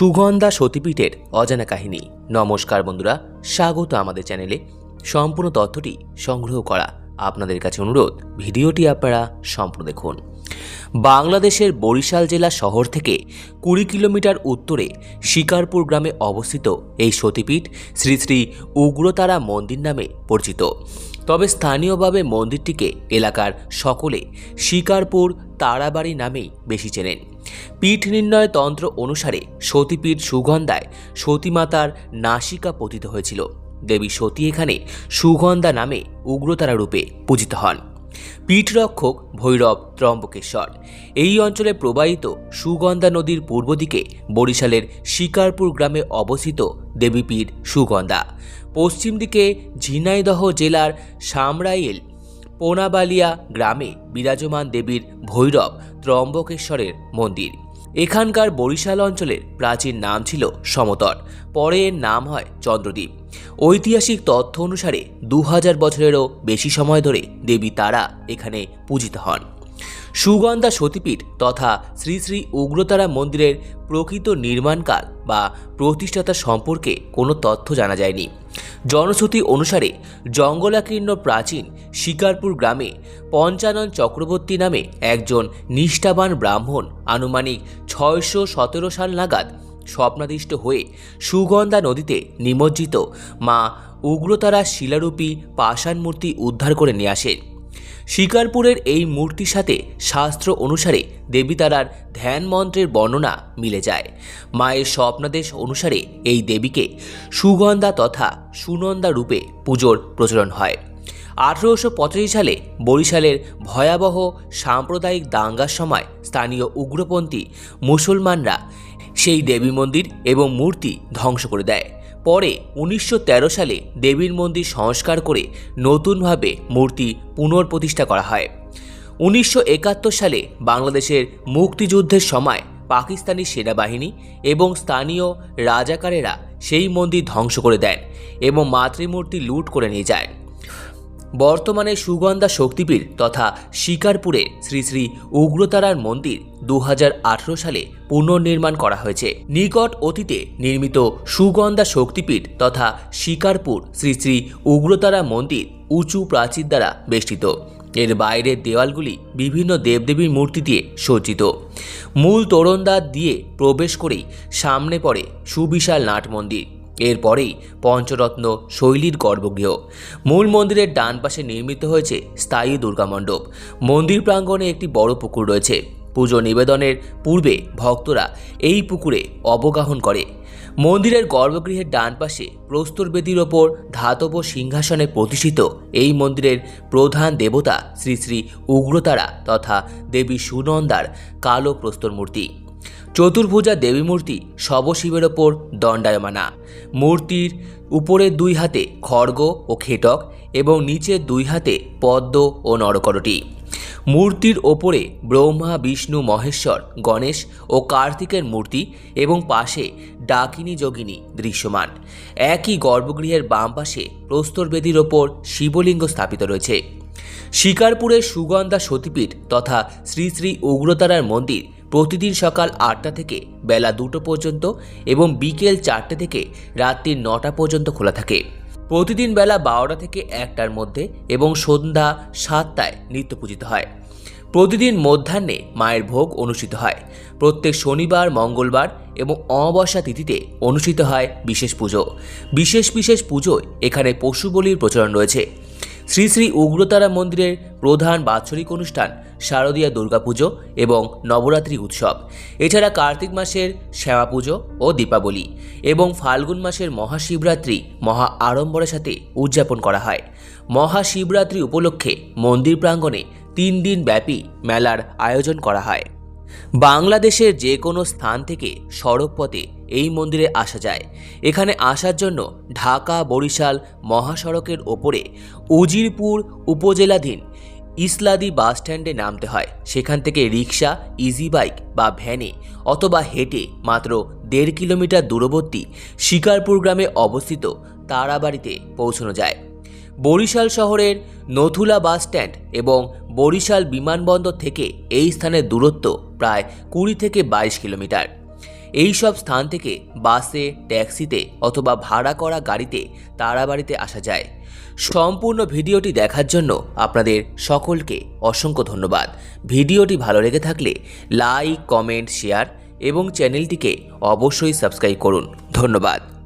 সুগন্ধা সতীপীঠের অজানা কাহিনী। নমস্কার বন্ধুরা, স্বাগত আমাদের চ্যানেলে। সম্পূর্ণ তথ্যটি সংগ্রহ করা আপনাদের কাছে অনুরোধ, ভিডিওটি আপনারা সম্পূর্ণ দেখুন। বাংলাদেশের বরিশাল জেলা শহর থেকে কুড়ি কিলোমিটার উত্তরে শিকারপুর গ্রামে অবস্থিত এই সতীপীঠ শ্রী শ্রী উগ্রতারা মন্দির নামে পরিচিত। তবে স্থানীয়ভাবে মন্দিরটিকে এলাকার সকলে শিকারপুর তারাবাড়ি নামেই বেশি চেনেন। পীঠ নির্ণয় তন্ত্র অনুসারে সতীপীঠ সুগন্ধায় সতীমাতার নাসিকা পতিত হয়েছিল। দেবী সতী এখানে সুগন্ধা নামে উগ্রতারা রূপে পূজিত হন। পীঠরক্ষক ভৈরব ত্রম্বকেশ্বর। এই অঞ্চলে প্রবাহিত সুগন্ধা নদীর পূর্ব দিকে বরিশালের শিকারপুর গ্রামে অবস্থিত দেবীপীঠ সুগন্ধা। পশ্চিম দিকে ঝিনাইদহ জেলার সামরাইল পোনাবালিয়া গ্রামে বিরাজমান দেবীর ভৈরব ত্রম্বকেশ্বরের মন্দির। এখানকার বরিশাল অঞ্চলের প্রাচীন নাম ছিল সমতট, পরে এর নাম হয় চন্দ্রদ্বীপ। ঐতিহাসিক তথ্য অনুসারে দু হাজার বছরেরও বেশি সময় ধরে দেবী তারা এখানে পূজিত হন। সুগন্ধা সতীপীঠ তথা শ্রী শ্রী উগ্রতারা মন্দিরের প্রকৃত নির্মাণকাল বা প্রতিষ্ঠাতা সম্পর্কে কোনো তথ্য জানা যায়নি। জনশ্রুতি অনুসারে জঙ্গলাকীর্ণ প্রাচীন শিকারপুর গ্রামে পঞ্চানন চক্রবর্তী নামে একজন নিষ্ঠাবান ব্রাহ্মণ আনুমানিক ছয়শো সতেরো সাল নাগাদ স্বপ্নাদিষ্ট হয়ে সুগন্ধা নদীতে নিমজ্জিত মা উগ্রতারা শিলারূপী পাষাণ মূর্তি উদ্ধার করে নিয়ে আসেন শিকারপুরের এই মূর্তির সাথে শাস্ত্র অনুসারে দেবীতারার ধ্যান মন্ত্রের বর্ণনা মিলে যায়। মায়ের স্বপ্নাদেশ অনুসারে এই দেবীকে সুগন্ধা তথা সুনন্দা রূপে পুজোর প্রচলন হয়। আঠেরোশো পঁচাশি সালে বরিশালের ভয়াবহ সাম্প্রদায়িক দাঙ্গার সময় স্থানীয় উগ্রপন্থী মুসলমানরা সেই দেবী মন্দির এবং মূর্তি ধ্বংস করে দেয়। পরে উনিশশো তেরো সালে দেবীর মন্দির সংস্কার করে নতুনভাবে মূর্তি পুনর্প্রতিষ্ঠা করা হয়। উনিশশো একাত্তর সালে বাংলাদেশের মুক্তিযুদ্ধের সময় পাকিস্তানি সেনাবাহিনী এবং স্থানীয় রাজাকারেরা সেই মন্দির ধ্বংস করে দেন এবং মাতৃমূর্তি লুট করে নিয়ে যায় বর্তমানে সুগন্ধা শক্তিপীঠ তথা শিকারপুরে শ্রী শ্রী উগ্রতারার মন্দির দু হাজার আঠেরো সালে পুনর্নির্মাণ করা হয়েছে। নিকট অতীতে নির্মিত সুগন্ধা শক্তিপীঠ তথা শিকারপুর শ্রী শ্রী উগ্রতারা মন্দির উঁচু প্রাচীর দ্বারা বেষ্টিত। এর বাইরের দেওয়ালগুলি বিভিন্ন দেবদেবীর মূর্তি দিয়ে সজ্জিত। মূল তোরণদ্বার দিয়ে প্রবেশ করেই সামনে পড়ে সুবিশাল নাট মন্দির। এরপরেই পঞ্চরত্ন শৈলীর গর্ভগৃহ। মূল মন্দিরের ডান পাশে নির্মিত হয়েছে স্থায়ী দুর্গামণ্ডপ মন্দির প্রাঙ্গণে একটি বড় পুকুর রয়েছে। পুজো নিবেদনের পূর্বে ভক্তরা এই পুকুরে অবগাহন করে। মন্দিরের গর্ভগৃহের ডান পাশে প্রস্তরবেদীর ওপর ধাতব সিংহাসনে প্রতিষ্ঠিত এই মন্দিরের প্রধান দেবতা শ্রী শ্রী উগ্রতারা তথা দেবী সুনন্দার কালো প্রস্তর মূর্তি চতুর্ভুজা দেবী মূর্তি শবশিবের ওপর দণ্ডায়মানা। মূর্তির উপরের দুই হাতে খড়গ ও খেটক এবং নিচের দুই হাতে পদ্ম ও নরকরটি। মূর্তির ওপরে ব্রহ্মা, বিষ্ণু, মহেশ্বর, গণেশ ও কার্তিকের মূর্তি এবং পাশে ডাকিনী যোগিনী দৃশ্যমান। একই গর্ভগৃহের বাম পাশে প্রস্তরবেদীর ওপর শিবলিঙ্গ স্থাপিত রয়েছে। শিকারপুরের সুগন্ধা সতীপীঠ তথা শ্রী শ্রী উগ্রতারার মন্দির প্রতিদিন সকাল আটটা থেকে বেলা দুটো পর্যন্ত এবং বিকেল চারটে থেকে রাত্রি নটা পর্যন্ত খোলা থাকে। প্রতিদিন বেলা বারোটা থেকে একটার মধ্যে এবং সন্ধ্যা সাতটায় নিত্য পূজিত হয়। প্রতিদিন মধ্যাহ্নে মায়ের ভোগ অনুষ্ঠিত হয়। প্রত্যেক শনিবার, মঙ্গলবার এবং অমাবস্যা তিথিতে অনুষ্ঠিত হয় বিশেষ পুজো। বিশেষ বিশেষ পুজোয় এখানে পশু বলির প্রচলন রয়েছে। শ্রী শ্রী উগ্রতারা মন্দিরের প্রধান বাৎসরিক অনুষ্ঠান শারদীয়া দুর্গাপুজো এবং নবরাত্রি উৎসব। এছাড়া কার্তিক মাসের শ্যামা পুজো ও দীপাবলি এবং ফাল্গুন মাসের মহাশিবরাত্রি মহা আড়ম্বরের সাথে উদযাপন করা হয়। মহাশিবরাত্রি উপলক্ষে মন্দির প্রাঙ্গণে তিন দিন ব্যাপী মেলার আয়োজন করা হয়। বাংলাদেশের যে কোনো স্থান থেকে সড়ক পথে এই মন্দিরে আসা যায়। এখানে আসার জন্য ঢাকা, বরিশাল মহাসড়কের ওপরে উজিরপুর উপজেলাধীন ইসলাদি বাস স্ট্যান্ডে নামতে হয়। সেখান থেকে রিক্সা ইজি বাইক বা ভ্যানে অথবা হেঁটে মাত্র দেড় কিলোমিটার দূরবর্তী শিকারপুর গ্রামে অবস্থিত তারাবাড়িতে পৌঁছানো যায়। বরিশাল শহরের নথুলা বাস স্ট্যান্ড এবং বরিশাল বিমানবন্দর থেকে এই স্থানের দূরত্ব প্রায় কুড়ি থেকে বাইশ কিলোমিটার। এই সব স্থান থেকে বাসে, ট্যাক্সিতে অথবা ভাড়া করা গাড়িতে তারাবাড়িতে আসা যায়। সম্পূর্ণ ভিডিওটি দেখার জন্য আপনাদের সকলকে অসংখ্য ধন্যবাদ। ভিডিওটি ভালো লেগে থাকলে লাইক, কমেন্ট, শেয়ার এবং চ্যানেলটিকে অবশ্যই সাবস্ক্রাইব করুন। ধন্যবাদ।